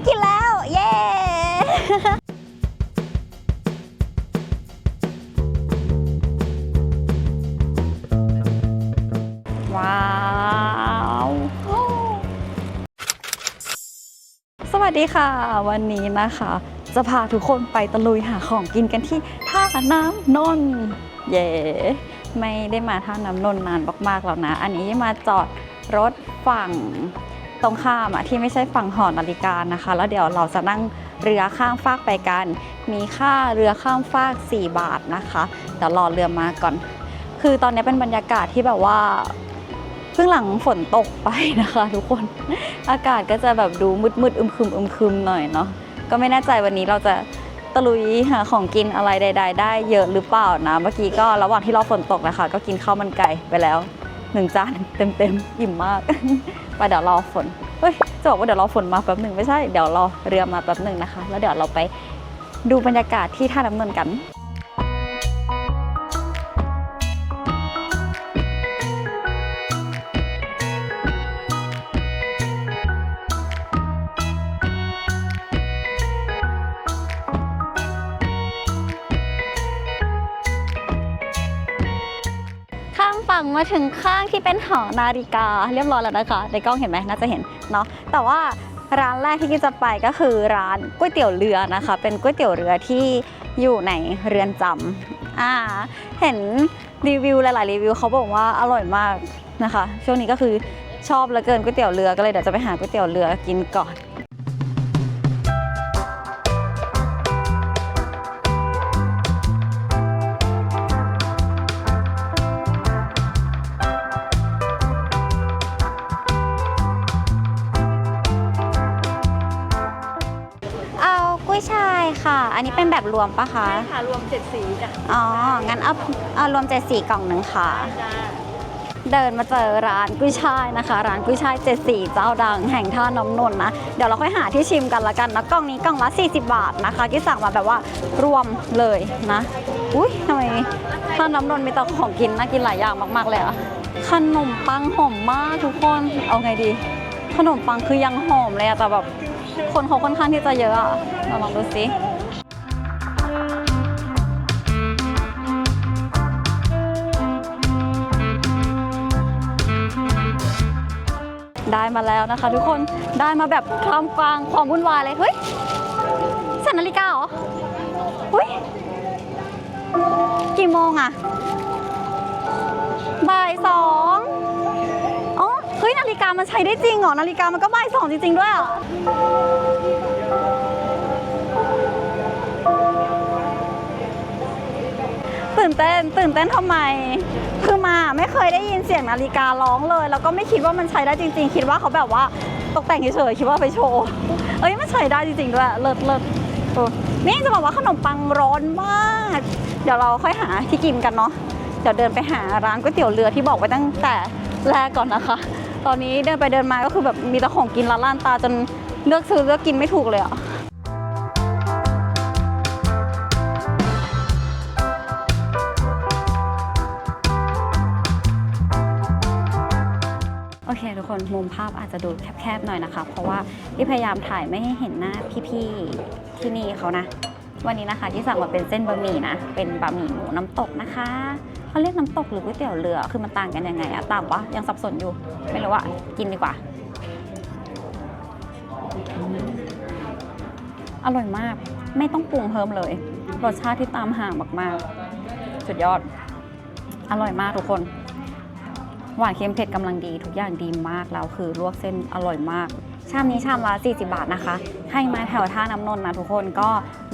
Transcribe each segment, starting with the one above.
ได้กินแล้ว เย้ ว้าว สวัสดีค่ะ วันนี้นะคะ จะพาทุกคนไปตะลุยหาของกินกันที่ท่าน้ำนนท์เย่ไม่ได้มาท่าน้ำนนท์นานมากๆแล้วนะ อันนี้มาจอดรถฝั่ง ตรงข้ามอะที่ไม่ใช่ฝั่งหอนาฬิกานะคะ แล้วเดี๋ยวเราจะนั่งเรือข้ามฟากไปกัน มีค่าเรือข้ามฟาก 4 บาทนะคะเดี๋ยวรอเรือมาก่อน คือตอนนี้เป็นบรรยากาศที่แบบว่าเพิ่งหลังฝนตกไปนะคะ ทุกคนอากาศก็จะแบบดูมืดมืดๆอึมครึมอึมครึมหน่อยเนาะก็ไม่แน่ใจวันนี้เราจะตะลุยหาของกินอะไรใด ๆ ได้เยอะหรือเปล่านะ เมื่อกี้ก็ระหว่างที่รอฝนตกนะคะ ก็กินข้าวมันไก่ไปแล้ว หนึ่งจานเต็มๆอิ่มมาก ไปเดี๋ยวรอฝนเฮ้ยจะบอกว่าเดี๋ยวรอฝนมาแป๊บหนึ่งไม่ใช่เดี๋ยวรอเรือมาแป๊บหนึ่งนะคะ แล้วเดี๋ยวเราไปดูบรรยากาศที่ท่าน้ำนนท์กัน งมาถึงข้างที่เป็นหอนาฬิกาเรียบร้อยแล้วนะคะ ในกล้องเห็นไหมน่าจะเห็นเนาะแต่ว่าร้านแรกที่กิ๊กจะไปก็คือร้านก๋วยเตี๋ยวเรือนะคะ เป็นก๋วยเตี๋ยวเรือที่อยู่ในเรือนจำอ่าเห็นรีวิวหลาย ๆ รีวิวเขาบอกว่าอร่อยมากนะคะ ช่วงนี้ก็คือชอบเหลือเกินก๋วยเตี๋ยวเรือก็เลยเดี๋ยวจะไปหาก๋วยเตี๋ยวเรือกินก่อน อันนี้เป็นแบบรวมปะคะ ใช่ค่ะ รวมเจ็ดสีจ้ะอ๋อ งั้นเอาเอารวมเจ็ดสี่กล่องหนึ่งค่ะ จ้าเดินมาเจอร้านกุ้ยช่ายนะคะ ร้านกุ้ยช่ายเจ็ดสี่เจ้าดังแห่งท่าน้ำนนท์นะ เดี๋ยวเราค่อยหาที่ชิมกันละกันนะกล่องนี้กล่องละ 40 บาทนะคะกิ๊สั่งมาแบบว่ารวมเลยนะ อุ้ยทำไมท่าน้ำนนท์มีแต่ของกินน่ากินหลายอย่างมาก ๆ เลยอะขนมปังหอมมากทุกคนเอาไงดี ขนมปังคือยังหอมเลยอะแต่แบบคนเขาค่อนข้างที่จะเยอะอะเราลองดูสิ มาแล้วนะคะ ทุกคนได้มาแบบคลามฟางความวุ่นวายเลยเฮ้ยสันนาฬิกาเหรอเฮ้ยกี่โมงอะบ่ายสองอ๋อเฮ้ยนาฬิกามันใช้ได้จริงเหรอนาฬิกามันก็บ่ายสองจริงๆด้วยอะ ตื่นเต้น ตื่นเต้นทำไม คือมาไม่เคยได้ยินเสียงนาฬิการ้องเลย แล้วก็ไม่คิดว่ามันใช้ได้จริง ๆ คิดว่าเขาแบบว่าตกแต่งเฉยๆคิดว่าไปโชว์เอ้ยมันใช้ได้จริงๆด้วยเลิศเลิศเออนี่จะบอกว่าขนมปังร้อนมาก เดี๋ยวเราค่อยหาที่กินกันเนาะเดี๋ยวเดินไปหาร้านก๋วยเตี๋ยวเรือที่บอกไว้ตั้งแต่แรกก่อนนะคะ ตอนนี้เดินไปเดินมาก็คือแบบมีแต่ของกินละล่านตาจนเลือกซื้อเลือกกินไม่ถูกเลยอะ ทุกคนมุมภาพอาจจะดูแคบๆหน่อยนะคะ เพราะว่าที่พยายามถ่ายไม่ให้เห็นหน้าพี่ๆที่นี่เขานะ วันนี้นะคะที่สั่งมาเป็นเส้นบะหมี่นะ เป็นบะหมี่หมูน้ำตกนะคะเขาเรียกน้ำตกหรือก๋วยเตี๋ยวเรือคือมันต่างกันยังไงอะต่างปะยังสับสนอยู่ไม่รู้ว่ากินดีกว่าอืมอร่อยมากไม่ต้องปรุงเพิ่มเลย รสชาติที่ตามห่างมากๆสุดยอด อร่อยมากทุกคน หวานเค็มเผ็ดกำลังดีทุกอย่างดีมากแล้วคือลวกเส้นอร่อยมาก ชามนี้ชามละ40 บาทนะคะ ให้มาแถวท่าน้ำนนท์นะทุกคนก็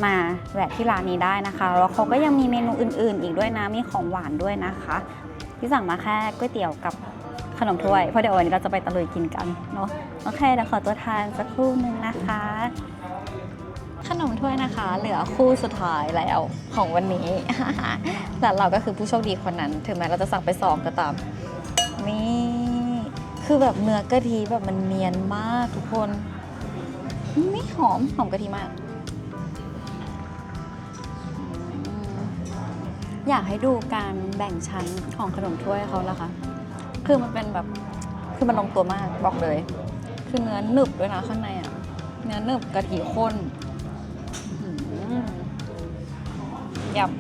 มาแวะที่ร้านนี้ได้นะคะ แล้วเขาก็ยังมีเมนูอื่น ๆ อีกด้วยนะมีของหวานด้วยนะคะที่สั่งมาแค่ก๋วยเตี๋ยวกับขนมถ้วย เพราะเดี๋ยววันนี้เราจะไปตะลุยกินกันเนาะโอเคเดี๋ยวขอตัวทานสักครู่นึงนะคะ ขนมถ้วยนะคะ เหลือคู่สุดท้ายแล้วของวันนี้แต่เราก็คือผู้โชคดีคนนั้น ถึงแม้เราจะสั่งไปสองก็ตาม นี่คือแบบเนื้อกะทิแบบมันเนียนมากทุกคนไม่หอมหอมกะทิมาก อยากให้ดูการแบ่งชั้นของขนมถ้วยเขานะคะคือมันเป็นแบบคือมันลงตัวมากบอกเลย คือเนื้อหนึบด้วยนะข้างในอะเนื้อหนึบกะทิข้นหยับ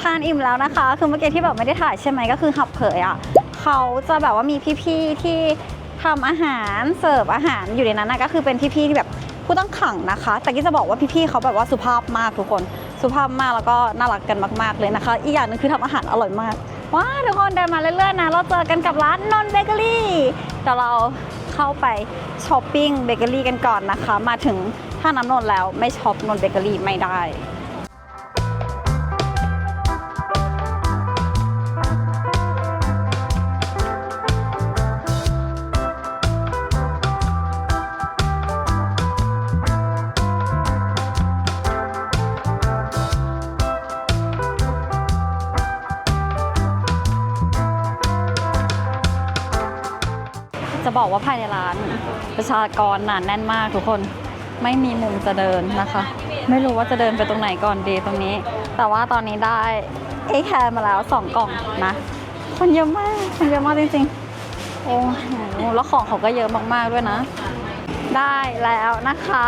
ทานอิ่มแล้วนะคะ คือเมื่อกี้ที่แบบไม่ได้ถ่ายใช่ไหมก็คือหับเผยอะ เขาจะแบบว่ามีพี่ๆที่ทำอาหารเสิร์ฟอาหารอยู่ในนั้นนะก็คือเป็นพี่ๆที่แบบผู้ต้องขังนะคะ แต่กี้จะบอกว่าพี่ๆเขาแบบว่าสุภาพมากทุกคน สุภาพมากแล้วก็น่ารักกันมาก ๆเลยนะคะ อีกอย่างหนึงคือทำอาหารอร่อยมาก ว้าทุกคนเดินมาเรื่อยๆนะ เราเจอกันกับร้านนนเบเกอรี่เดี๋ยวเราเข้าไปช้อปปิ้งเบเกอรี่กันก่อนนะคะ มาถึงท่าน้ำนนแล้วไม่ช็อปนนเบเกอรี่ไม่ได้ บอกว่าภายในร้านประชากรหนาแน่นมากทุกคนไม่มีมุมจะเดินนะคะ ไม่รู้ว่าจะเดินไปตรงไหนก่อนดีตรงนี้ แต่ว่าตอนนี้ได้เอแคร์มาแล้วสองกล่องนะคนเยอะมากคนเยอะมากจริงๆ โอ้โหแล้วของเขาก็เยอะมากๆด้วยนะ ได้แล้วนะคะ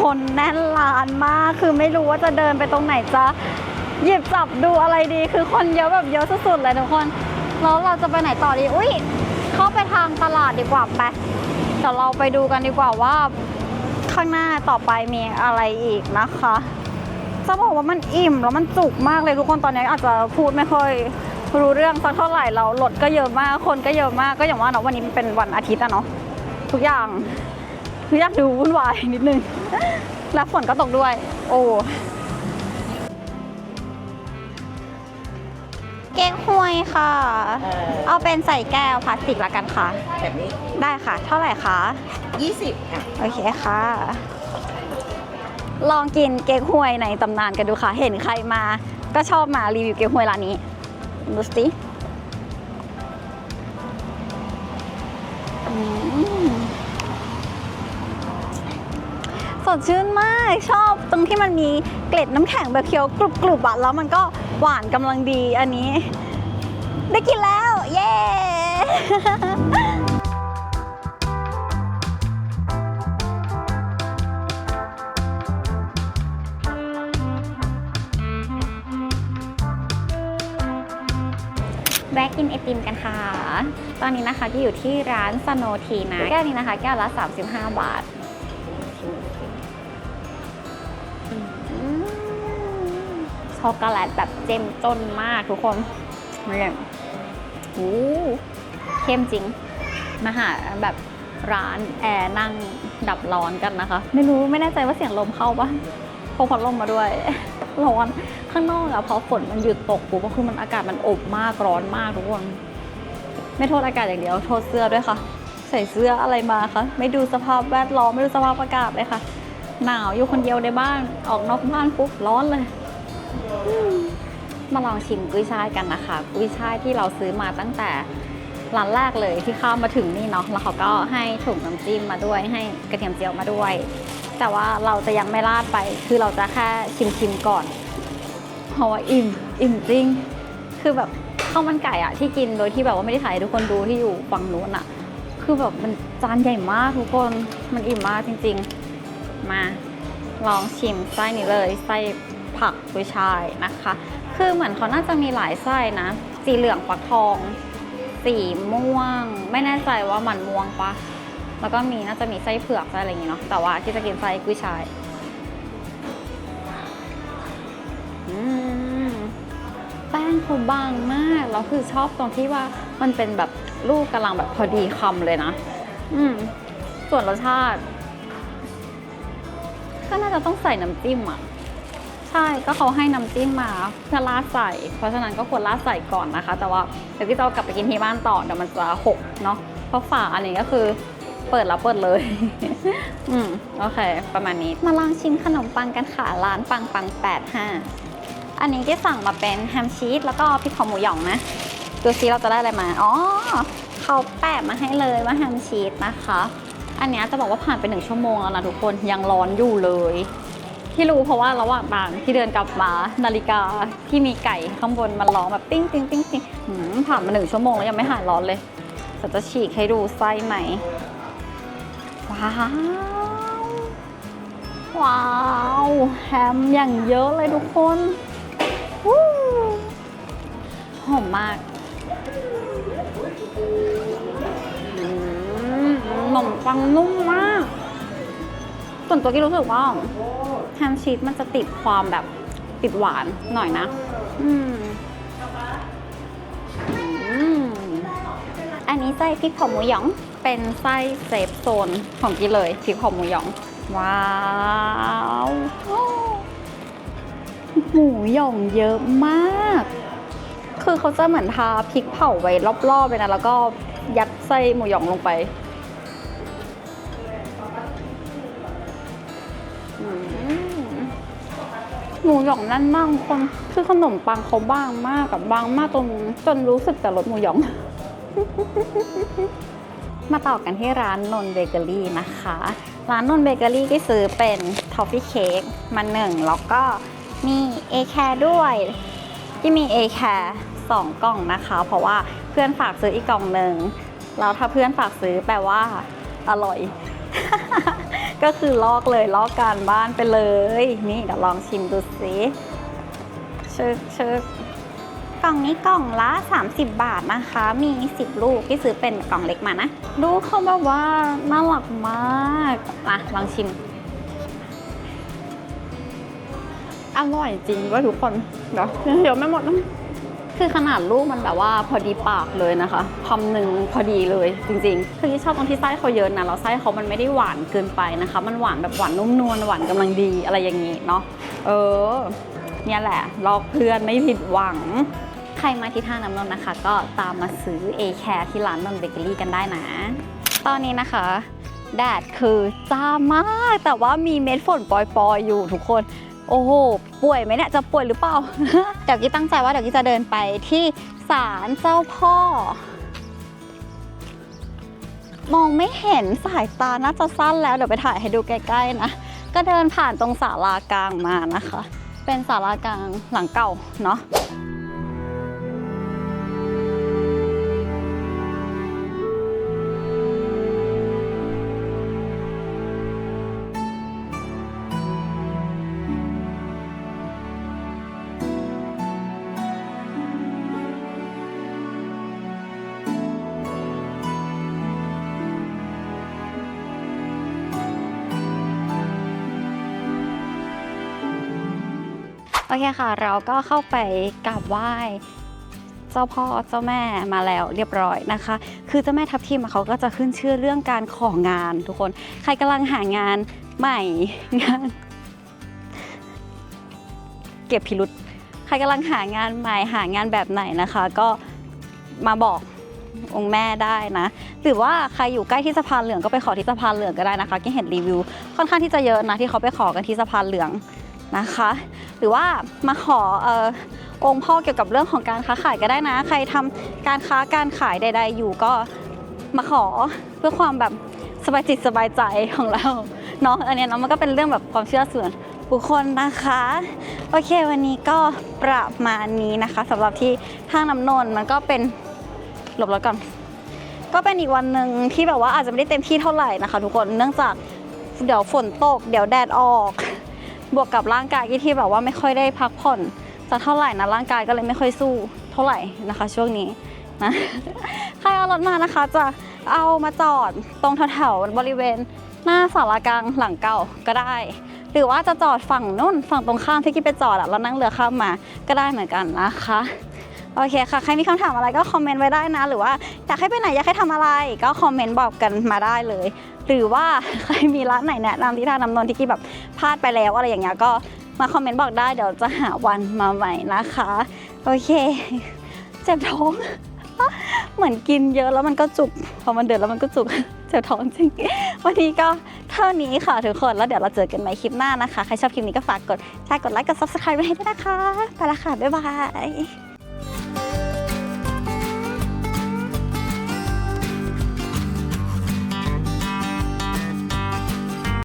คนแน่นร้านมากคือไม่รู้ว่าจะเดินไปตรงไหนจะหยิบจับดูอะไรดี คือคนเยอะแบบเยอะสุดๆเลยทุกคนแล้วเราจะไปไหนต่อดีอุ้ย เข้าไปทางตลาดดีกว่าไปเดี๋ยวเราไปดูกันดีกว่าว่า ข้างหน้าต่อไปมีอะไรอีกนะคะจะบอกว่ามันอิ่มแล้วมันจุกมากเลยทุกคนตอนนี้อาจจะพูดไม่ค่อยรู้เรื่องสักเท่าไหร่เรารถก็เยอะมากคนก็เยอะมากก็อย่างว่าเนาะวันนี้มันเป็นวันอาทิตย์อะเนาะทุกอย่างทุกอย่างดูวุ่นวายนิดนึง แล้วฝนก็ตกด้วย โอ้ เก๊กฮวยค่ะ เอาเป็นใส่แก้วพลาสติกละกันค่ะ แบบนี้ ได้ค่ะ เท่าไหร่คะ20ค่ะโอเคค่ะ ลองกินเก๊กฮวยในตำนานกันดูค่ะ เห็นใครมา ก็ชอบมารีวิวเก๊กฮวยร้านนี้ดูสิอืมสดชื่นมากชอบตรงที่มันมีเกล็ดน้ำแข็งแบบเคี้ยวกรุบกรุบๆอะแล้วมันก็ หวานกำลังดีอันนี้ ได้กินแล้ว เย้ แวะกินไอติมกันค่ะ ตอนนี้นะคะที่อยู่ที่ร้านสโนทีนะ แก้วนี้นะคะ แก้วละ 35 บาท ช็อกโกแลตแบบเจ้มจนมากทุกคนเนี่ยโอ้เข้มจริง มาหาแบบร้านแอร์นั่งดับร้อนกันนะคะ ไม่รู้ไม่แน่ใจว่าเสียงลมเข้าปะพกพัดลมมาด้วย ร้อนข้างนอกอะพอฝนมันหยุดตกปุ๊บก็คือมันอากาศมันอบมากร้อนมากทุกคน ไม่โทษอากาศอย่างเดียวโทษเสื้อด้วยค่ะ ใส่เสื้ออะไรมาคะไม่ดูสภาพแวดล้อมไม่ดูสภาพอากาศเลยค่ะ หนาวอยู่คนเดียวในบ้านออกนอกบ้านปุ๊บร้อนเลยอื มาลองชิมกุ้ยช่ายกันนะคะ กุ้ยช่ายที่เราซื้อมาตั้งแต่ร้านแรกเลยที่เข้ามาถึงนี่เนาะแล้วเขาก็ให้ถุงน้ำจิ้มมาด้วยให้กระเทียมเจียวมาด้วย แต่ว่าเราจะยังไม่ราดไป คือเราจะแค่ชิมๆก่อนเพราะว่าอิ่มอิ่มจริง คือแบบข้าวมันไก่อะที่กินโดยที่แบบว่าไม่ได้ถ่ายให้ทุกคนดูที่อยู่ฝั่งนู้นอะคือแบบมันจานใหญ่มากทุกคนมันอิ่มมากจริง ๆ มาลองชิมไส้นี้เลยไส้ ผักกุยช่ายนะคะ คือเหมือนเขาน่าจะมีหลายไส้นะ สีเหลืองฟักทอง สีม่วง ไม่แน่ใจว่ามันม่วงปะแล้วก็มีน่าจะมีไส้เผือกไส้อะไรอย่างงี้เนาะ แต่ว่าที่จะกินไส้กุยช่ายแป้งเขาบางมาก แล้วคือชอบตรงที่ว่ามันเป็นแบบลูกกำลังแบบพอดีคำเลยนะ อืม ส่วนรสชาติ ก็น่าจะต้องใส่น้ำจิ้มอะ ใช่ก็เขาให้น้ำจิ้มมาเพื่อราดใส่ เพราะฉะนั้นก็ควรราดใส่ก่อนนะคะ แต่ว่าเดี๋ยวพี่จะเอากลับไปกินที่บ้านต่อเดี๋ยวมันจะหกเนาะเพราะฝาอันนี้ก็คือเปิดแล้วเปิดเลย อืมโอเค ประมาณนี้มาลองชิมขนมปังกันค่ะร้านปังปัง85อันนี้ที่สั่งมาเป็นแฮมชีสแล้วก็พริกเผาหมูหยองนะดูซิเราจะได้อะไรมา อ๋อเขาแปะมาให้เลยว่าแฮมชีสนะคะ อันนี้จะบอกว่าผ่านไปหนึ่งชั่วโมงแล้วนะทุกคนยังร้อนอยู่เลย ที่รู้เพราะว่าระหว่างทางที่เดินกลับมานาฬิกาที่มีไก่ข้างบนมันร้องแบบติ้งติ้งติ้งติ้งผ่านมาหนึ่งชั่วโมงแล้วยังไม่หายร้อนเลยจะจะฉีกให้ดูไส้ไหมว้าวว้าวแฮมอย่างเยอะเลยทุกคนหูหอมมากอืมขนมปังนุ่มมาก ส่วนตัวกี้รู้สึกว่าแฮมชีสมันจะติดความแบบติดหวานหน่อยนะ อืมอันนี้ไส้พริกเผาหมูหยอง เป็นไส้เซฟโซนของกี้เลยพริกเผาหมูหยอง ว้าวหมูหยองเยอะมาก คือเขาจะเหมือนทาพริกเผาไว้รอบๆเลยนะ แล้วก็ยัดไส้หมูหยองลงไป หมูหยองแน่นมากคนคือขนมปังเขาบางมากกับบางมากจนจนรู้สึกแต่รสหมูหยอง มาต่อกันที่ร้านนนเบเกอรี่นะคะ ร้านนนเบเกอรี่ก็ซื้อเป็นทอฟฟี่เค้กมาหนึ่งแล้วก็มีเอแคร์ด้วย ที่มีเอแคร์สองกล่องนะคะ เพราะว่าเพื่อนฝากซื้ออีกกล่องหนึ่งแล้วถ้าเพื่อนฝากซื้อแปลว่าอร่อย ก็คือลอกเลยลอกการบ้านไปเลย นี่เดี๋ยวลองชิมดูสิชึกชึกกล่องนี้กล่องละ 30 บาทนะคะ มี 10 ลูกที่ซื้อเป็นกล่องเล็กมานะ ดูเขาแบบว่าน่ารักมากมาลองชิม อร่อยจริงด้วยทุกคน เดี๋ยวเดี๋ยวไม่หมดนะ คือขนาดลูกมันแบบว่าพอดีปากเลยนะคะคำหนึ่งพอดีเลยจริงๆ คือที่ชอบตรงที่ไส้เขาเยอะนะแล้วไส้เขามันไม่ได้หวานเกินไปนะคะ มันหวานแบบหวานนุ่มนวลหวานกำลังดีอะไรอย่างนี้เนาะเออเนี่ยแหละลอกเพื่อนไม่ผิดหวัง ใครมาที่ท่าน้ำนนนะคะ ก็ตามมาซื้อ A Care ที่ร้านนนเบเกอรี่กันได้นะ ตอนนี้นะคะ แดดคือจ้ามาก แต่ว่ามีเม็ดฝนปล่อยๆอยู่ทุกคน โอ้โห ป่วยไหมเนี่ย จะป่วยหรือเปล่า เดี๋ยวกี้ตั้งใจว่าเดี๋ยวกี้จะเดินไปที่ศาลเจ้าพ่อ มองไม่เห็นสายตาน่าจะสั้นแล้ว เดี๋ยวไปถ่ายให้ดูใกล้ๆนะ ก็เดินผ่านตรงศาลากลางมานะคะ เป็นศาลากลางหลังเก่าเนาะ เคค่ะ เราก็เข้าไปกราบไหว้เจ้าพ่อเจ้าแม่มาแล้วเรียบร้อยนะคะ คือเจ้าแม่ทับทิมเขาก็จะขึ้นชื่อเรื่องการของานทุกคน ใครกำลังหางานใหม่งานเก็บพิรุษใครกำลังหางานใหม่หางานแบบไหนนะคะ ก็มาบอกองค์แม่ได้นะ หรือว่าใครอยู่ใกล้ที่สะพานเหลืองก็ไปขอที่สะพานเหลืองก็ได้นะคะ ที่เห็นรีวิวค่อนข้างที่จะเยอะนะที่เขาไปขอกันที่สะพานเหลือง นะคะ หรือว่ามาขอเออองค์พ่อเกี่ยวกับเรื่องของการค้าขายก็ได้นะ ใครทำการค้าการขายใด ๆ อยู่ก็มาขอเพื่อความแบบสบายจิตสบายใจของเราเนาะอันเนี้ยเนาะมันก็เป็นเรื่องแบบความเชื่อส่วนบุคคลนะคะ โอเควันนี้ก็ประมาณนี้นะคะสำหรับที่ท่าน้ำนนท์มันก็เป็นหลบรถก่อนก็เป็นอีกวันหนึ่งที่แบบว่าอาจจะไม่ได้เต็มที่เท่าไหร่นะคะ ทุกคนเนื่องจากเดี๋ยวฝนตก เดี๋ยวแดดออก บวกกับร่างกายที่แบบว่าไม่ค่อยได้พักผ่อนจะเท่าไหร่นะร่างกายก็เลยไม่ค่อยสู้เท่าไหร่นะคะ ช่วงนี้นะใครเอารถมานะคะ จะเอามาจอดตรงแถวๆบริเวณหน้าสารากลางหลังเก่าก็ได้ หรือว่าจะจอดฝั่งนู้นฝั่งตรงข้ามที่กิ๊ไปจอดอะแล้วนั่งเรือข้ามมาก็ได้เหมือนกันนะคะโอเคค่ะ ใครมีคำถามอะไรก็คอมเมนต์ไว้ได้นะ หรือว่าอยากให้ไปไหนอยากให้ทำอะไร ก็คอมเมนต์บอกกันมาได้เลย หรือว่าใครมีร้านไหนแนะนำที่ท่าน้ำนนท์ที่กี้แบบพลาดไปแล้วอะไรอย่างเงี้ยก็มาคอมเมนต์บอกได้เดี๋ยวจะหาวันมาใหม่นะคะ โอเค เจ็บท้อง เหมือนกินเยอะแล้วมันก็จุกพอมันเดือดแล้วมันก็จุกเจ็บท้องจริง วันนี้ก็เท่านี้ค่ะทุกคนแล้วเดี๋ยวเราเจอกันใหม่คลิปหน้านะคะ ใครชอบคลิปนี้ก็ฝากกดแชร์กดไลค์กด subscribe ไว้ให้ด้วยนะคะ ไปละค่ะ บ๊ายบาย